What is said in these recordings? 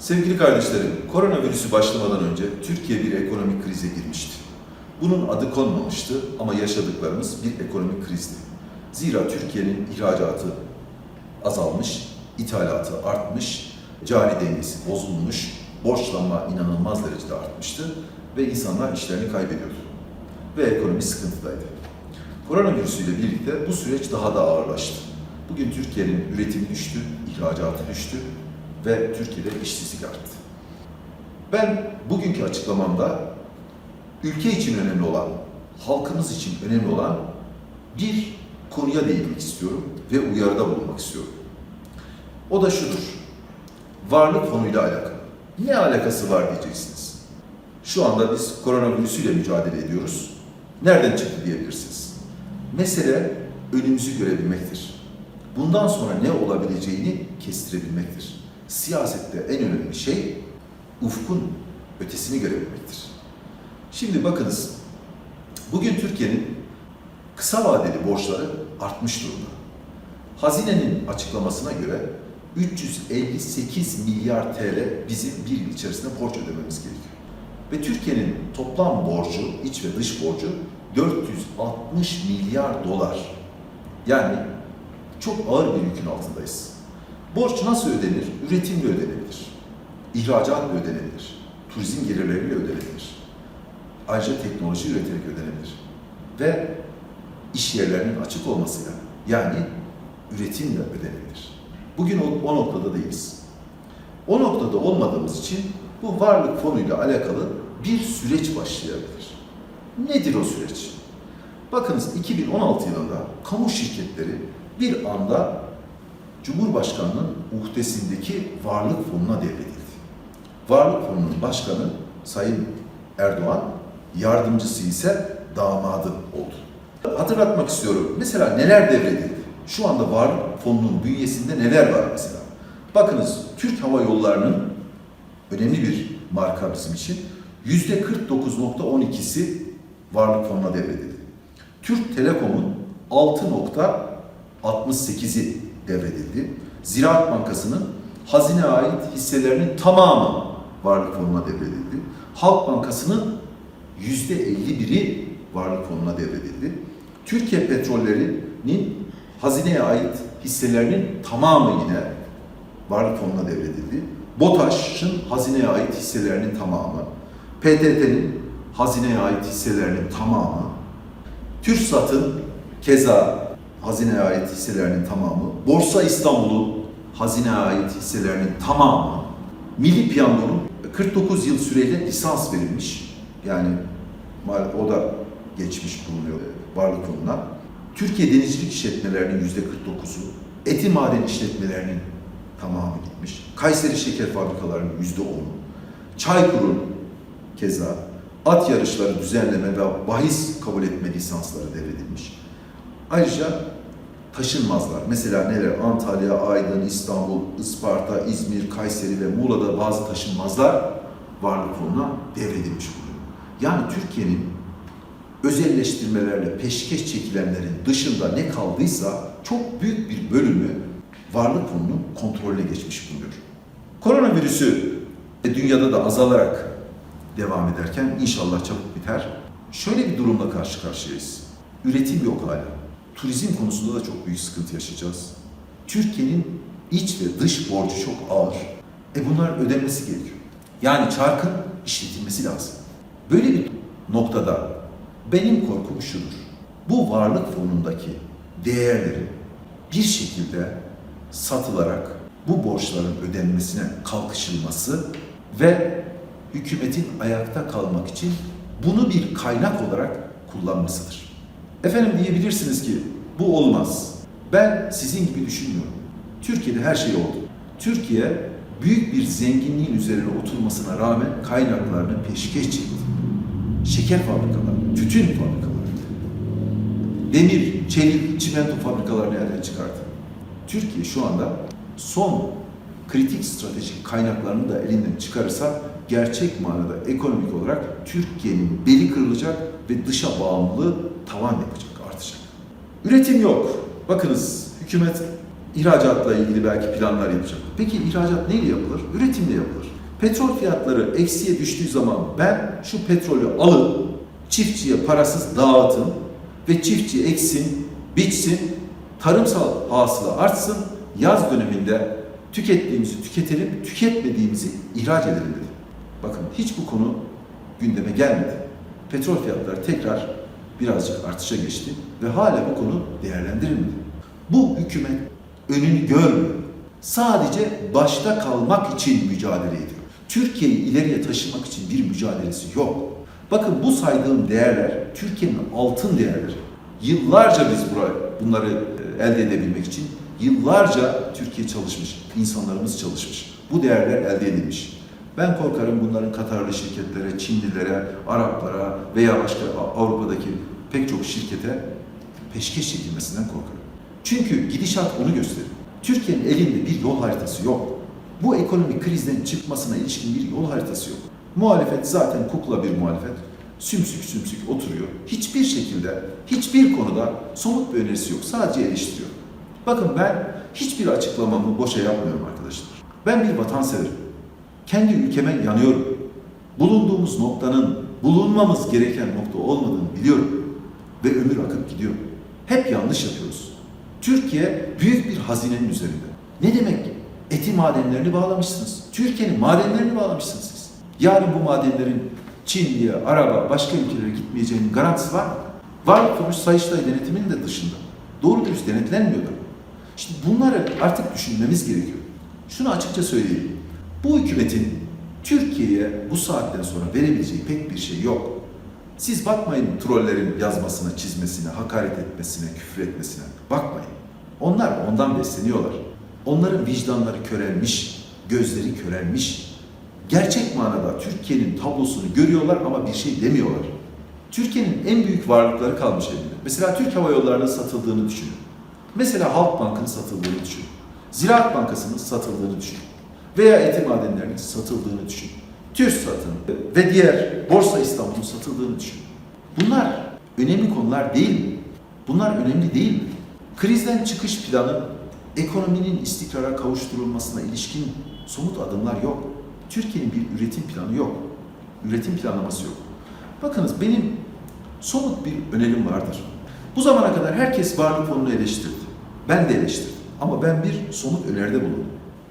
Sevgili kardeşlerim, koronavirüsü başlamadan önce Türkiye bir ekonomik krize girmişti. Bunun adı konmamıştı ama yaşadıklarımız bir ekonomik krizdi. Zira Türkiye'nin ihracatı azalmış, ithalatı artmış, cari dengesi bozulmuş, borçlanma inanılmaz derecede artmıştı ve insanlar işlerini kaybediyordu. Ve ekonomi sıkıntıdaydı. Koronavirüsüyle birlikte bu süreç daha da ağırlaştı. Bugün Türkiye'nin üretimi düştü, ihracatı düştü ve Türkiye'de işsizlik arttı. Ben bugünkü açıklamamda ülke için önemli olan, halkımız için önemli olan bir konuya değinmek istiyorum ve uyarıda bulunmak istiyorum. O da şudur. Varlık fonuyla alakalı. Ne alakası var diyeceksiniz. Şu anda biz koronavirüsüyle mücadele ediyoruz. Nereden çıktı diyebilirsiniz. Mesele önümüzü görebilmektir. Bundan sonra ne olabileceğini kestirebilmektir. Siyasette en önemli şey ufkun ötesini görebilmektir. Şimdi bakınız, bugün Türkiye'nin kısa vadeli borçları artmış durumda. Hazinenin açıklamasına göre 358 milyar TL bizim bir yıl içerisinde borç ödememiz gerekiyor. Ve Türkiye'nin toplam borcu, iç ve dış borcu 460 milyar dolar. Yani çok ağır bir yükün altındayız. Borç nasıl ödenir? Üretimle ödenebilir. İhracatla ödenebilir. Turizm gelirleriyle ödenebilir. Ayrıca teknoloji üreterek ödenebilir. Ve iş yerlerinin açık olmasıyla yani üretimle ödenebilir. Bugün o, o noktada değiliz. O noktada olmadığımız için bu varlık fonuyla alakalı bir süreç başlayabilir. Nedir o süreç? Bakınız 2016 yılında kamu şirketleri bir anda Cumhurbaşkanı'nın uhdesindeki varlık fonuna devredildi. Varlık fonunun başkanı Sayın Erdoğan, yardımcısı ise damadı oldu. Hatırlatmak istiyorum. Mesela neler devredildi? Şu anda varlık fonunun bünyesinde neler var mesela? Bakınız Türk Hava Yolları'nın önemli bir marka bizim için. Yüzde 49.12'si varlık fonuna devredildi. Türk Telekom'un 6.68'i devredildi. Ziraat Bankası'nın hazine ait hisselerinin tamamı varlık fonuna devredildi. Halk Bankası'nın %51'i varlık fonuna devredildi. Türkiye Petrolleri'nin hazineye ait hisselerinin tamamı yine varlık fonuna devredildi. BOTAŞ'ın hazineye ait hisselerinin tamamı, PTT'nin hazineye ait hisselerinin tamamı, TÜRSAT'ın keza hazineye ait hisselerinin tamamı, Borsa İstanbul'un hazineye ait hisselerinin tamamı, Milli Piyango'nun 49 yıl süreyle lisans verilmiş. Yani o da geçmiş bulunuyor varlık fonuna. Türkiye Denizcilik İşletmelerinin yüzde 49'u, eti maden işletmelerinin tamamı gitmiş. Kayseri Şeker Fabrikalarının yüzde 10'u, Çaykur'un keza at yarışları düzenleme ve bahis kabul etme lisansları devredilmiş. Ayrıca taşınmazlar, mesela neler? Antalya, Aydın, İstanbul, Isparta, İzmir, Kayseri ve Muğla'da bazı taşınmazlar varlık fonuna devredilmiş bulunuyor. Yani Türkiye'nin özelleştirmelerle peşkeş çekilenlerin dışında ne kaldıysa çok büyük bir bölümü varlık fonunun kontrolüne geçmiş bulunuyor. Koronavirüsü dünyada da azalarak devam ederken inşallah çabuk biter. Şöyle bir durumla karşı karşıyayız. Üretim yok hala. Turizm konusunda da çok büyük sıkıntı yaşayacağız. Türkiye'nin iç ve dış borcu çok ağır. E bunlar ödenmesi gerekiyor. Yani çarkın işletilmesi lazım. Böyle bir noktada benim korkum şudur. Bu varlık fonundaki değerlerin bir şekilde satılarak bu borçların ödenmesine kalkışılması ve hükümetin ayakta kalmak için bunu bir kaynak olarak kullanmasıdır. Efendim diyebilirsiniz ki bu olmaz. Ben sizin gibi düşünmüyorum. Türkiye'de her şey oldu. Türkiye büyük bir zenginliğin üzerine oturmasına rağmen kaynaklarını peşkeş çekti. Şeker fabrikaları, tütün fabrikaları, demir, çelik, çimento fabrikalarını elden çıkardı. Türkiye şu anda son kritik stratejik kaynaklarını da elinden çıkarırsa gerçek manada ekonomik olarak Türkiye'nin beli kırılacak ve dışa bağımlılığı tavan yapacak, artacak. Üretim yok. Bakınız hükümet İhracatla ilgili belki planlar yapacak. Peki ihracat neyle yapılır? Üretimle yapılır. Petrol fiyatları eksiye düştüğü zaman ben şu petrolü alın, çiftçiye parasız dağıtın ve çiftçi eksin, biçsin, tarımsal hasıla artsın, yaz döneminde tükettiğimizi tüketelim, tüketmediğimizi ihraç edelim dedi. Bakın hiç bu konu gündeme gelmedi. Petrol fiyatları tekrar birazcık artışa geçti ve hala bu konu değerlendirilmedi. Bu hükümet önünü görmüyor. Sadece başta kalmak için mücadele ediyor. Türkiye'yi ileriye taşımak için bir mücadelesi yok. Bakın bu saydığım değerler Türkiye'nin altın değerleri. Yıllarca biz buraya bunları e, elde edebilmek için yıllarca Türkiye çalışmış, insanlarımız çalışmış. Bu değerler elde edilmiş. Ben korkarım bunların Katarlı şirketlere, Çinlilere, Araplara veya başka Avrupa'daki pek çok şirkete peşkeş çekilmesinden korkarım. Çünkü gidişat onu gösteriyor. Türkiye'nin elinde bir yol haritası yok. Bu ekonomik krizden çıkmasına ilişkin bir yol haritası yok. Muhalefet zaten kukla bir muhalefet. Sümsük sümsük oturuyor. Hiçbir şekilde, hiçbir konuda somut bir önerisi yok. Sadece eleştiriyor. Bakın ben hiçbir açıklamamı boşa yapmıyorum arkadaşlar. Ben bir vatanseverim. Kendi ülkeme yanıyorum. Bulunduğumuz noktanın bulunmamız gereken nokta olmadığını biliyorum. Ve ömür akıp gidiyor. Hep yanlış yapıyoruz. Türkiye büyük bir hazinenin üzerinde. Ne demek? Eti madenlerini bağlamışsınız. Türkiye'nin madenlerini bağlamışsınız siz. Yarın bu madenlerin Çinli'ye, Araba, başka ülkelere gitmeyeceğinin garantisi var mı? Varlık fonu Sayıştay denetiminin de dışında. Doğru dürüst denetlenmiyor da. Şimdi bunları artık düşünmemiz gerekiyor. Şunu açıkça söyleyeyim. Bu hükümetin Türkiye'ye bu saatten sonra verebileceği pek bir şey yok. Siz bakmayın trollerin yazmasına, çizmesine, hakaret etmesine, küfür etmesine. Bakmayın. Onlar ondan besleniyorlar. Onların vicdanları körelmiş, gözleri körelmiş. Gerçek manada Türkiye'nin tablosunu görüyorlar ama bir şey demiyorlar. Türkiye'nin en büyük varlıkları kalmış elinde. Mesela Türk Hava Yolları'nın satıldığını düşünün. Mesela Halk Bank'ın satıldığını düşünün. Ziraat Bankası'nın satıldığını düşünün. Veya Eti Madenlerinin satıldığını düşünün. TÜRSAT'ın ve diğer Borsa İstanbul'un satıldığını düşünün. Bunlar önemli konular değil mi? Bunlar önemli değil mi? Krizden çıkış planı, ekonominin istikrara kavuşturulmasına ilişkin somut adımlar yok. Türkiye'nin bir üretim planı yok. Üretim planlaması yok. Bakınız benim somut bir önerim vardır. Bu zamana kadar herkes varlık fonunu eleştirdi. Ben de eleştirdim. Ama ben bir somut öneride bulundum.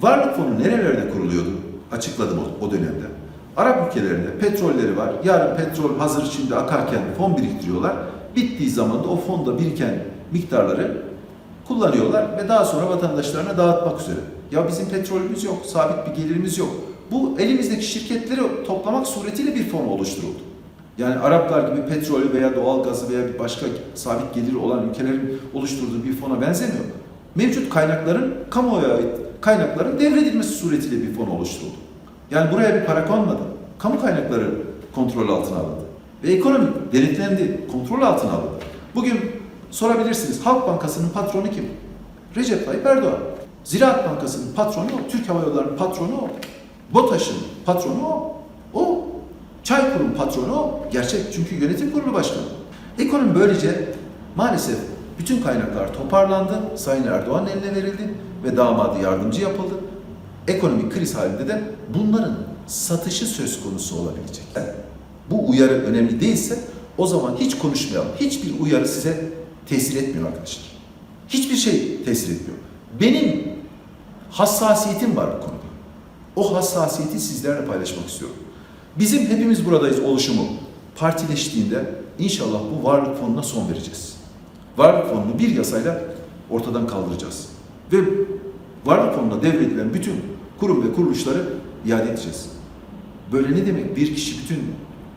Varlık fonu nerelerde kuruluyordu? Açıkladım o dönemde. Arap ülkelerinde petrolleri var. Yarın petrol hazır şimdi akarken fon biriktiriyorlar. Bittiği zaman da o fonda biriken miktarları kullanıyorlar ve daha sonra vatandaşlarına dağıtmak üzere. Ya bizim petrolümüz yok, sabit bir gelirimiz yok. Bu elimizdeki şirketleri toplamak suretiyle bir fon oluşturuldu. Yani Araplar gibi petrol veya doğal gazı veya bir başka sabit geliri olan ülkelerin oluşturduğu bir fona benzemiyor. Mevcut kaynakların kamuoya ait kaynakların devredilmesi suretiyle bir fon oluşturuldu. Yani buraya bir para konmadı. Kamu kaynakları kontrol altına alındı. Ve ekonomi denetlendi, kontrol altına alındı. Bugün sorabilirsiniz Halk Bankası'nın patronu kim? Recep Tayyip Erdoğan. Ziraat Bankası'nın patronu o, Türk Hava Yolları'nın patronu o. BOTAŞ'ın patronu o. O. Çaykur'un patronu o. Gerçek çünkü yönetim kurulu başkanı. Ekonomi böylece maalesef bütün kaynaklar toparlandı. Sayın Erdoğan eline verildi ve damadı yardımcı yapıldı. Ekonomik kriz halinde de bunların satışı söz konusu olabilecek. Bu uyarı önemli değilse o zaman hiç konuşmayalım. Hiçbir uyarı size tesir etmiyor arkadaşlar. Hiçbir şey tesir etmiyor. Benim hassasiyetim var bu konuda. O hassasiyeti sizlerle paylaşmak istiyorum. Bizim hepimiz buradayız oluşumu partileştiğinde inşallah bu varlık fonuna son vereceğiz. Varlık fonunu bir yasayla ortadan kaldıracağız. Ve varlık fonuna devredilen bütün kurum ve kuruluşları iade edeceğiz. Böyle ne demek? Bir kişi bütün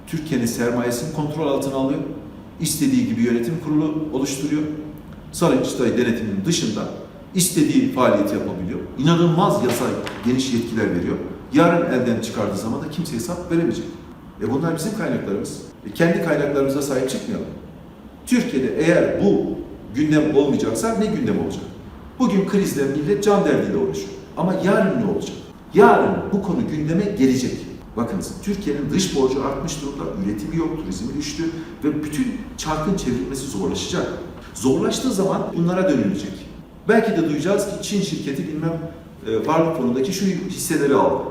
Türkiye'nin sermayesini kontrol altına alıyor. İstediği gibi yönetim kurulu oluşturuyor. Sarıçtay denetiminin dışında istediği faaliyeti yapabiliyor. İnanılmaz yasal geniş yetkiler veriyor. Yarın elden çıkardığı zaman da kimse hesap veremeyecek. E bunlar bizim kaynaklarımız. E kendi kaynaklarımıza sahip çıkmayalım. Türkiye'de eğer bu gündem olmayacaksa ne gündem olacak? Bugün krizle millet can derdiyle uğraşıyor. Ama yarın ne olacak? Yarın bu konu gündeme gelecek. Bakınız Türkiye'nin dış borcu artmış durumda, üretimi yok, turizmi düştü ve bütün çarkın çevrilmesi zorlaşacak. Zorlaştığı zaman bunlara dönülecek. Belki de duyacağız ki Çin şirketi bilmem e, varlık fonundaki şu hisseleri aldı.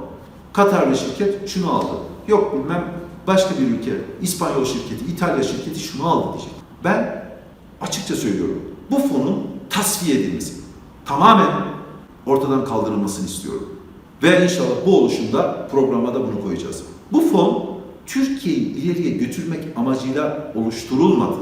Katarlı şirket şunu aldı. Yok bilmem başka bir ülke, İspanyol şirketi, İtalya şirketi şunu aldı diyecek. Ben açıkça söylüyorum. Bu fonun tasfiye edilmesi, tamamen ortadan kaldırılmasını istiyorum. Ve inşallah bu oluşumda programa da bunu koyacağız. Bu fon Türkiye'yi ileriye götürmek amacıyla oluşturulmadı.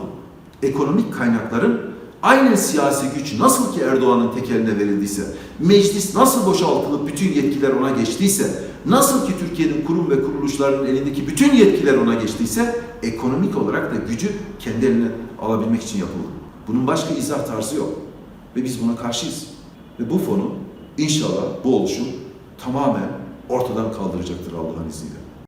Ekonomik kaynakların aynen siyasi güç nasıl ki Erdoğan'ın tekeline verildiyse, meclis nasıl boşaltılıp bütün yetkiler ona geçtiyse, nasıl ki Türkiye'nin kurum ve kuruluşlarının elindeki bütün yetkiler ona geçtiyse, ekonomik olarak da gücü kendi eline alabilmek için yapıldı. Bunun başka izah tarzı yok. Ve biz buna karşıyız. Ve bu fonu inşallah bu oluşum tamamen ortadan kaldıracaktır Allah'ın izniyle.